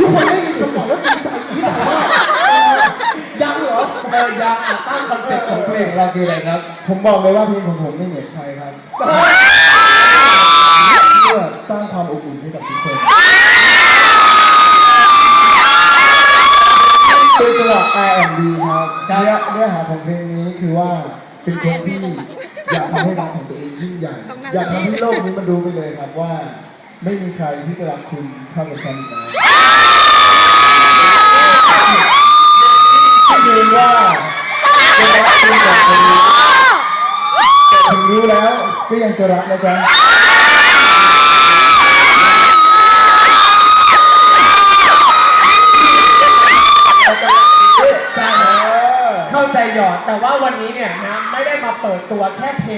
ทุกคนได้ยินคำบอกแล้วดีใจที่ไหนว่ายังเหรอเออยังตั้งคอนเซ็ปต์ของเพลงเราคืออะไรครับ ผมบอกเลยว่าเพลงของผมไม่เหมือนใครครับเพื่อสร้างความอบอุ่นให้กับทุกคนเป็นจังหวะ R&B ครับเนื้อเนื้อหาของเพลงนี้คือว่าเป็นเพี่อยากทำให้รักของตัวเองยิ่งใหญ่ อยากทำให้โลกนี้มันดูไปเลยครับว่า ไม่มีใครที่จะรักคุณเท่ากับฉันได้ ก็ยังจะรักนะจ๊ะเข้าใจหยอดแต่ว่าวันนี้เนี่ยนะไม่ได้มาเปิดตัวแค่เพลง